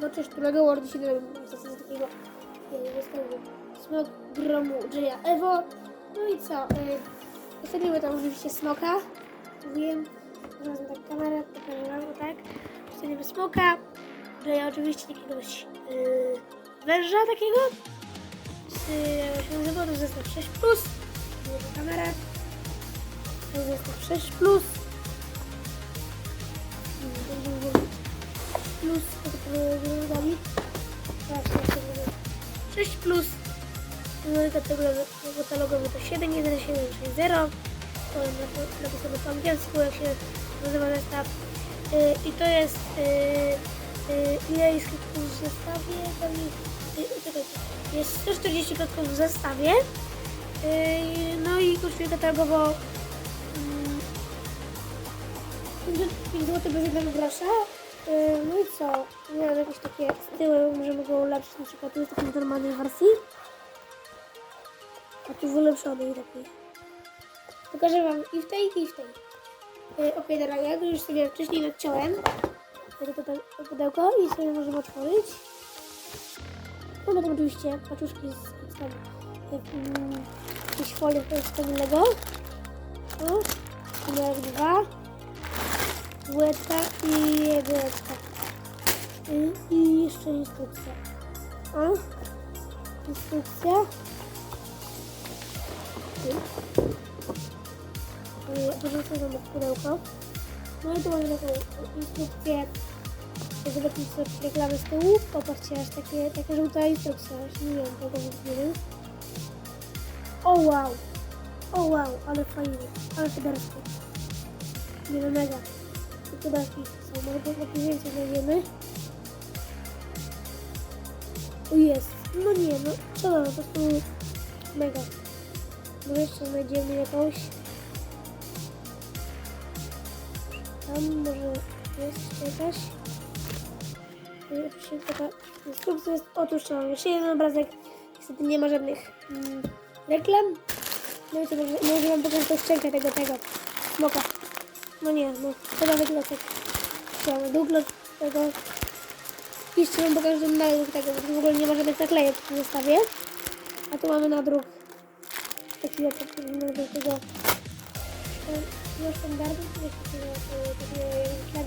No cześć, którego World się robi coś takiego. Nie, nie zostawię. Smok gromu Jaya Evo. No i co? Yy, Postawimy tam oczywiście smoka. Mówiłem, że wezmę tak kamerę, pokażę wam, tak. Postawimy smoka. Jaya oczywiście jakiegoś yy, węża takiego. Z, to zestaw 6 plus. To zestaw 6 plus. Plus, dali. Właśnie, jeszcze mówię. 6 plus. No katalogowy, to 71760. To napisane po angielsku, jak się nazywa zestaw. Yy, I to jest yy, yy, ile jest klatków w zestawie? Jest, yy, czekajcie, jest 140 klatków w zestawie. No i kosztuje katalogowo mm, 5 zł bez jednego grosza. Yy, no i co? Miałem jakieś takie z tyłu, możemy go ulepszyć na przykład. Tu jest taki w normalnej wersji. A tu w ulepszonej takiej. Pokażę wam i w tej, i w tej. Yy, Okej, dobra, ja już sobie wcześniej nadciąłem. To pudełko i sobie możemy otworzyć. No potem oczywiście paczuszki z, z tam mm, jakieś folie z tego Lego. O, numer dwa. Błędka i błędka. I, I jeszcze instrukcja. O, instrukcja. Porzucę tam pudełko. No i tu mamy taką instrukcję. Zobaczyć sobie reklamy z tyłu. Popatrzcie, aż takie, taka żółta instrukcja. Aż nie wiem, nie wiem. O wow! O wow, ale fajnie. Ale chybersko. Nie no mega. I cudaczki są. Może po więcej znajdziemy. O jest. No nie, no no, po prostu mega. Może jeszcze znajdziemy jakąś. Tam może jest jakaś. Jeszcze taka instrukcja jest. Otóż to mam jeszcze jeden obrazek. Niestety nie ma żadnych mm, reklam. No i co, może, może wam pokażę tą szczękę tego, tego smoka. No nie, no nawet losek. Tu mamy długlot tego. Jeszcze wam pokażę nadruk tego, bo w ogóle nie ma żadnych naklejek w zestawie. A tu mamy nadruk. Taki oto nadruk tego. No standardu, coś takiego, e.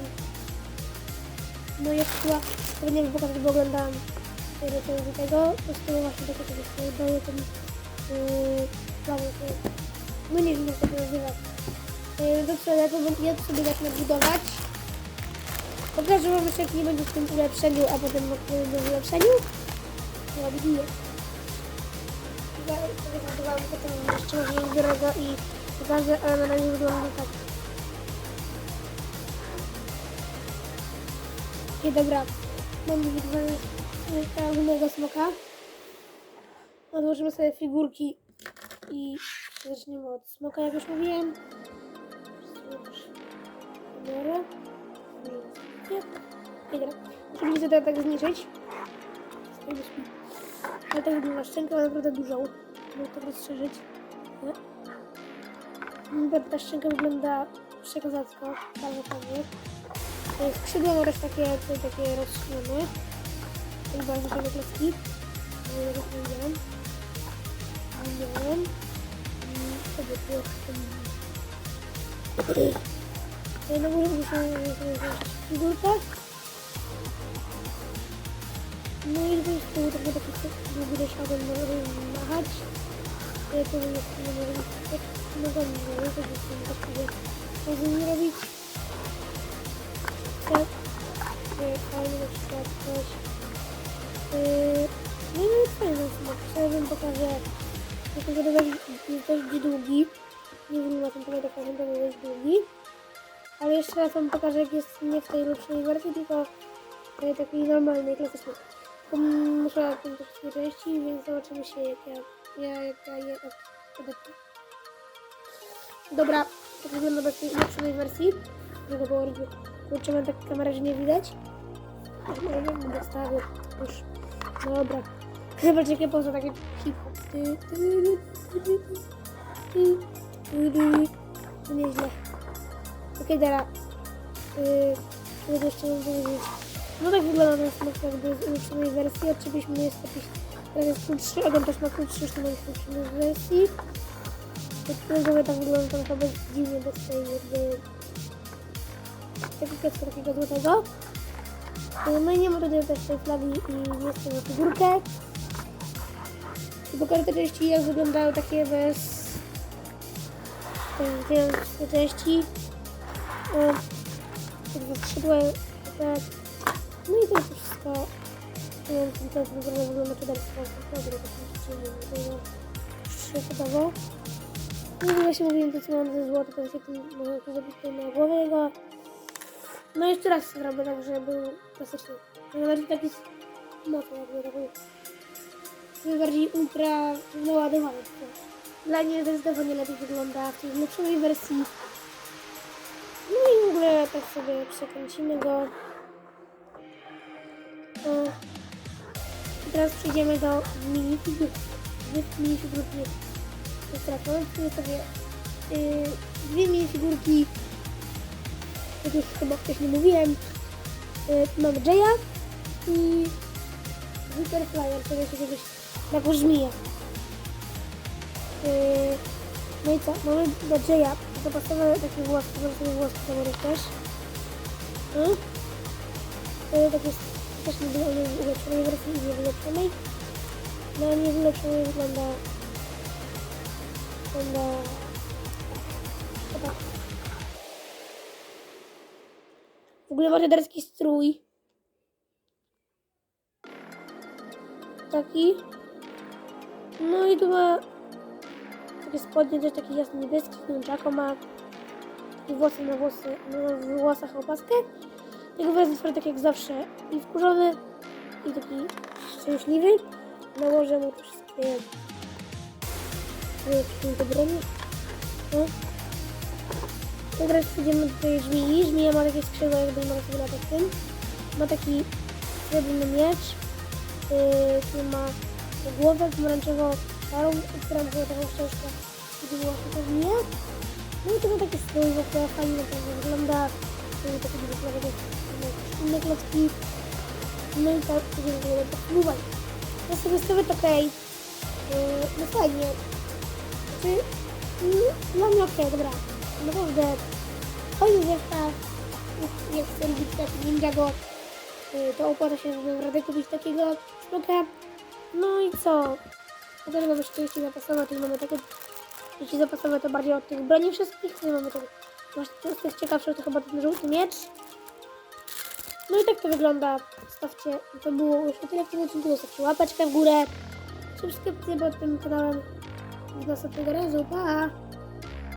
No jak chyba, powinienem pokazać, bo oglądałam recenzję tego, to z tego właśnie takie coś daje ten yy, no nie wiem jak to nazywa. To co, ja sobie zacznę budować. Pokażę wam jeszcze jak nie będzie w tym ulepszeniu, a potem w ulepszeniu. Ja widzę. Ja budowałam potem jeszcze może zbiorę go i pokażę, ale na razie wygląda tak. I dobra, mam głównego smoka. Odłożymy sobie figurki i zaczniemy od smoka, jak już mówiłem. Nie. I dobra. Musimy teraz tak zniżyć. Ale tak wygląda szczęka, ma naprawdę dużą. Żeby to rozszerzyć. Nie? Mm, Ta szczęka wygląda przekozacko. Bardzo fajnie. E, Skrzydła też takie, takie rozszerzone. I bardzo fajne klocki. Nie wiem, jak powiedziałem. Widziałem. To by było chyba... No może być figurka. No i żeby z tyłu tak taki długi dosiadek może machać. Ja to nie nie może tak nogami nie to jest tak sobie pozy nie robić. Tak. Nie, fajnie na przykład coś. Yy, no i fajny smak. Sobie wam pokażę. Tylko, że dość, jest dość długi. Nie wiem, na tym tego dokładnie, to jest długi. Ale jeszcze raz wam pokażę, jak jest nie w tej lepszej wersji, tylko w tej takiej normalnej, klasycznej. Muszę kończyć dwie części, więc zobaczymy się, jak ja, ja, jak ja je odepnę. Dobra, tak wygląda bez tej ulepszonej wersji. Tego było Kurczę, mam tak kamerę, że nie widać. Może bym dostawił już. Dobra. Zobaczcie, jakie poza takie hip-hop. Nieźle. Okej, dobra. Yy, jeszcze mam powiedzieć? No tak wygląda ten smok jakby z ulepszonej wersji. Oczywiście jest jakiś teraz krótszy, ogon też ma krótszy, już nie ma ulepszonej wersji. Którego tak wygląda to chyba dziwnie bez tej jakby takiego takiego złotego. No i nie ma tutaj też tej flagi i jest tą figurkę. Pokażę te części jak wyglądają takie bez te te części. O, te dwa skrzydła, tak. No i to jest wszystko. Nie wiem, czy to wygląda, wygląda czaderstwo. Dobra, to jest szybkowo. No i właśnie mówiłem, to co mam ze złota, to się tym można to zrobić tutaj na głowie jego. No jeszcze raz zrobię tak, żeby był klasyczny. No bardziej taki mocno jakby taki. Taki bardziej ultra naładowany. Dla mnie zdecydowanie lepiej wygląda w tej zlepszonej wersji. Ogóle tak sobie przekręcimy go. I teraz przejdziemy do minifigur. Minifigurki. Jest tak, mamy tutaj sobie yy, dwie minifigurki. Jak już chyba wcześniej mówiłem. Yy, tu mamy Jaya i Hyperflyer, który się gdzieś taką żmiję. Yy, no i co? Mamy do Jaya zapasowe takie włoski, sobie włoski założyć też. Hmm? Yy, tak jest też nie było ulepszonej wersji i nie w ulepszonej. Na nie w ulepszonej wygląda wygląda tak. W ogóle ma radarski strój. Taki. No i tu ma takie spodnie też taki jasny niebieski, kurczako ma i włosy na włosy, w włosach opaskę. Jego wyraz jest tak jak zawsze i wkurzony i taki szczęśliwy. Nałożę mu te wszystkie te broni. No. I teraz przejdziemy do tej żmii. Żmija ma takie skrzydła, jakby ma sobie latać tym. Ma taki srebrny miecz, yy, który ma głowę pomarańczową szarą, która ma taką ścieżkę, gdzie była żmija. No i to ma taki strój, w ogóle fajnie na pewno wygląda. Yy, takie nawet jakieś inne klocki. No i tak, to jest w ogóle tak Ja sobie stawię to okej. Yy, no fajnie. Znaczy, mm, dla mnie okej, dobra. Naprawdę. Fajny zestaw. Jak chcę robić taki Ninjago, yy, to opłaca się naprawdę kupić takiego smoka. No i co? Potem mamy jeszcze części zapasowe, tutaj mamy takie części zapasowe to bardziej od tych broni wszystkich. Tutaj mamy ten, właśnie z tych ciekawszych to chyba ten żółty miecz. No i tak to wygląda. Stawcie, to było już o tyle w tym odcinku. Zostawcie łapeczkę w górę. Subskrypcję pod tym kanałem. Do następnego razu. Pa!